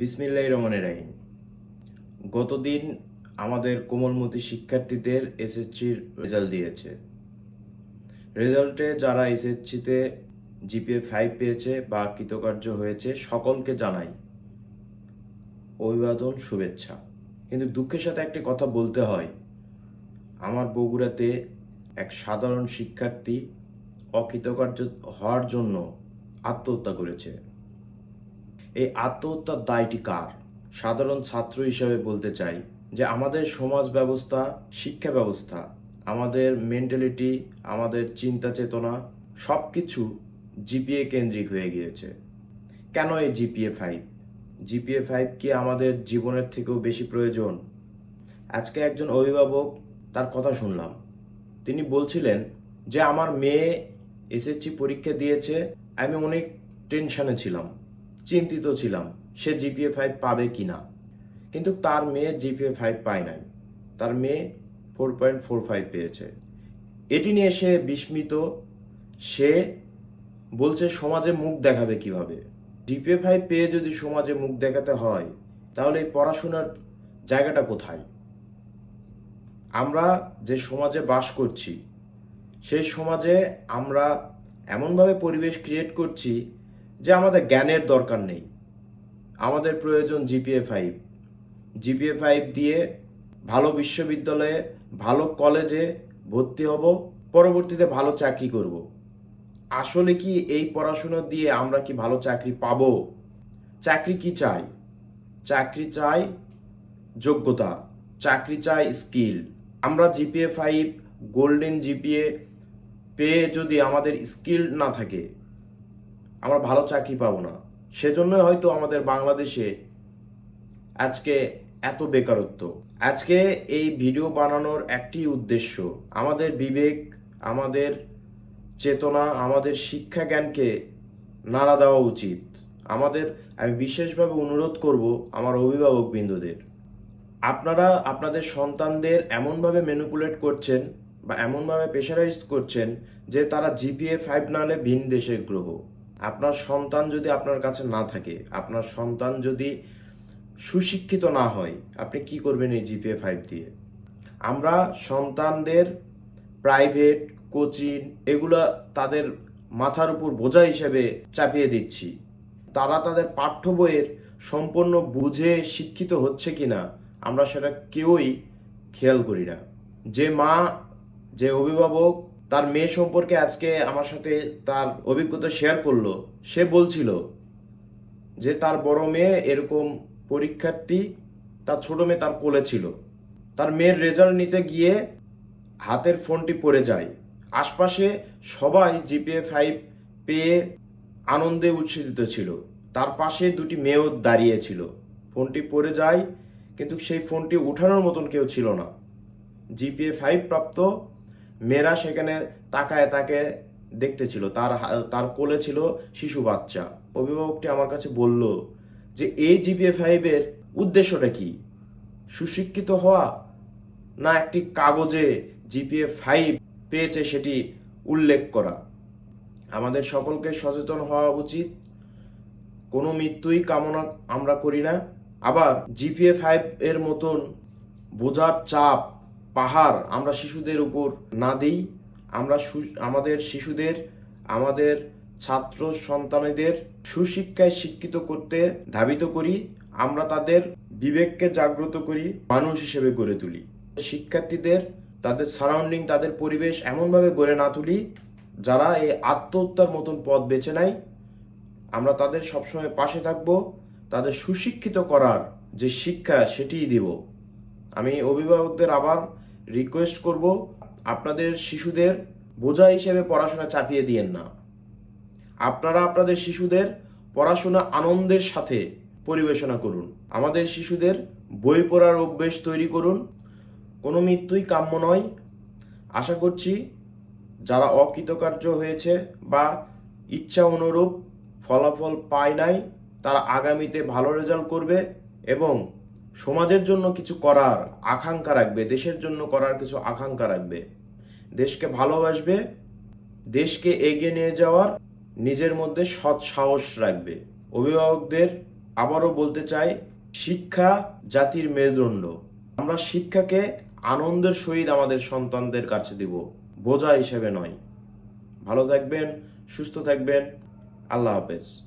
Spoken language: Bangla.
বিসমিল্লাহ রহমানের রাহিম। গতদিন আমাদের কোমলমতি শিক্ষার্থীদের এসএসসির রেজাল্ট দিয়েছে। রেজাল্টে যারা এসএসসিতে জিপিএ ফাইভ পেয়েছে বা কৃতকার্য হয়েছে, সকলকে জানাই অভিবাদন, শুভেচ্ছা। কিন্তু দুঃখের সাথে একটি কথা বলতে হয়, আমার বগুড়াতে এক সাধারণ শিক্ষার্থী অকৃতকার্য হওয়ার জন্য আত্মহত্যা করেছে। এই আত্মহত্যার দায়টি কার? সাধারণ ছাত্র হিসেবে বলতে চাই যে আমাদের সমাজ ব্যবস্থা, শিক্ষা ব্যবস্থা, আমাদের মেন্টালিটি আমাদের চিন্তা চেতনা সব কিছু জিপিএ কেন্দ্রিক হয়ে গিয়েছে। কেন এই জিপিএ ফাইভ জিপিএ ফাইভ কি আমাদের জীবনের থেকেও বেশি প্রয়োজন? আজকে একজন অভিভাবক তার কথা শুনলাম। তিনি বলছিলেন যে, আমার মেয়ে এসএসসি পরীক্ষা দিয়েছে, আমি অনেক টেনশানে ছিলাম। চিন্তিত ছিলাম, সে জিপিএ ফাইভ পাবে কি না কিন্তু তার মেয়ে জিপিএ ফাইভ পায় নাই। তার মেয়ে ফোর পয়েন্ট ফোর ফাইভ পেয়েছে। এটি নিয়ে সে বিস্মিত। সে বলছে, সমাজে মুখ দেখাবে কীভাবে? জিপিএ ফাইভ পেয়ে যদি সমাজে মুখ দেখাতে হয়, তাহলে এই পড়াশোনার জায়গাটা কোথায়? আমরা যে সমাজে বাস করছি, সেই সমাজে আমরা এমনভাবে পরিবেশ ক্রিয়েট করছি যে আমাদের জ্ঞানের দরকার নেই। আমাদের প্রয়োজন জিপিএ ফাইভ। জিপিএ ফাইভ দিয়ে ভালো বিশ্ববিদ্যালয়ে, ভালো কলেজে ভর্তি হব, পরবর্তীতে ভালো চাকরি করব। আসলে কি এই পড়াশোনা দিয়ে আমরা কি ভালো চাকরি পাবো? চাকরি কি চাই? চাকরি চাই যোগ্যতা, চাকরি চাই স্কিল। আমরা জিপিএ ফাইভ, গোল্ডেন জিপিএ পেয়ে যদি আমাদের স্কিল না থাকে আমরা ভালো চাকরি পাবো না। সেজন্য হয়তো আমাদের বাংলাদেশে আজকে এত বেকারত্ব। আজকে এই ভিডিও বানানোর একটি উদ্দেশ্য, আমাদের বিবেক, আমাদের চেতনা, আমাদের শিক্ষা জ্ঞানকে নাড়া দেওয়া উচিত। আমাদের, আমি বিশেষভাবে অনুরোধ করব আমার অভিভাবক বিন্দুদের, আপনারা আপনাদের সন্তানদের এমনভাবে ম্যানিপুলেট করছেন বা এমনভাবে প্রেশারাইজ করছেন যে তারা জিপিএ ফাইভ নালে ভিন দেশের গ্রহ। আপনার সন্তান যদি আপনার কাছে না থাকে, আপনার সন্তান যদি সুশিক্ষিত না হয়, আপনি কি করবেন এই জিপিএ ফাইভ দিয়ে? আমরা সন্তানদের প্রাইভেট কোচিং এগুলা তাদের মাথার উপর বোঝা হিসেবে চাপিয়ে দিচ্ছি। তারা তাদের পাঠ্য বইয়ের সম্পূর্ণ বুঝে শিক্ষিত হচ্ছে কিনা, আমরা সেটা কেউই খেয়াল করি না। যে মা, যে অভিভাবক তার মেয়ে সম্পর্কে আজকে আমার সাথে তার অভিজ্ঞতা শেয়ার করল। সে বলছিল যে তার বড় মেয়ে এরকম পরীক্ষার্থী, তার ছোট মেয়ে তার কোলে ছিল। তার মেয়ের রেজাল্ট নিতে গিয়ে হাতের ফোনটি পড়ে যায়। আশপাশে সবাই জিপিএ ফাইভ পেয়ে আনন্দে উচ্ছ্বসিত ছিল। তার পাশে দুটি মেয়েও দাঁড়িয়েছিল ফোনটি পড়ে যায়, কিন্তু সেই ফোনটি উঠানোর মতন কেউ ছিল না। জিপিএ ফাইভ প্রাপ্ত মেয়েরা সেখানে তাকায় তাকে দেখতে ছিল। তার তার কোলে ছিল শিশু বাচ্চা। অভিভাবকটি আমার কাছে বলল যে, এই জিপিএ ফাইভের উদ্দেশ্যটা কি? সুশিক্ষিত হওয়া না একটি কাগজে জিপিএ ফাইভ পেয়েছে সেটি উল্লেখ করা? আমাদের সকলকে সচেতন হওয়া উচিত। কোনো মৃত্যুই কামনা আমরা করি না। আবার জিপিএ ফাইভ এর মতন বোঝার চাপ পাহাড় আমরা শিশুদের উপর না দিই, আমরা আমাদের শিশুদের, আমাদের ছাত্র সন্তানদের সুশিক্ষায় শিক্ষিত করতে ধাবিত করি, আমরা তাদের বিবেককে জাগ্রত করি, মানুষ হিসেবে গড়ে তুলি। শিক্ষার্থীদের, তাদের সারাউন্ডিং তাদের পরিবেশ এমনভাবে গড়ে না তুলি, যারা এই আত্মহত্যার মতন পথ বেছে নেয়। আমরা তাদের সবসময় পাশে থাকব, তাদের সুশিক্ষিত করার যে শিক্ষা, সেটিই দিব। আমি অভিভাবকদের আবার রিকোয়েস্ট করব, আপনাদের শিশুদের বোঝা হিসেবে পড়াশোনা চাপিয়ে দিয়েন না। আপনারা আপনাদের শিশুদের পড়াশোনা আনন্দের সাথে পরিবেশনা করুন। আমাদের শিশুদের বই পড়ার অভ্যেস তৈরি করুন। কোনো মৃত্যুই কাম্য নয়। আশা করছি যারা অকৃতকার্য হয়েছে বা ইচ্ছা অনুরূপ ফলাফল পায় নাই, তারা আগামীতে ভালো রেজাল্ট করবে এবং সমাজের জন্য কিছু করার আকাঙ্ক্ষা রাখবে, দেশের জন্য করার কিছু আকাঙ্ক্ষা রাখবে। দেশকে ভালোবাসবে, দেশকে এগিয়ে নিয়ে যাওয়ার নিজের মধ্যে সৎ সাহস রাখবে। অভিভাবকদের আবারও বলতে চাই, শিক্ষা জাতির মেরুদণ্ড। আমরা শিক্ষাকে আনন্দের সহিত আমাদের সন্তানদের কাছে দিব, বোঝা হিসেবে নয়। ভালো থাকবেন, সুস্থ থাকবেন। আল্লাহ হাফেজ।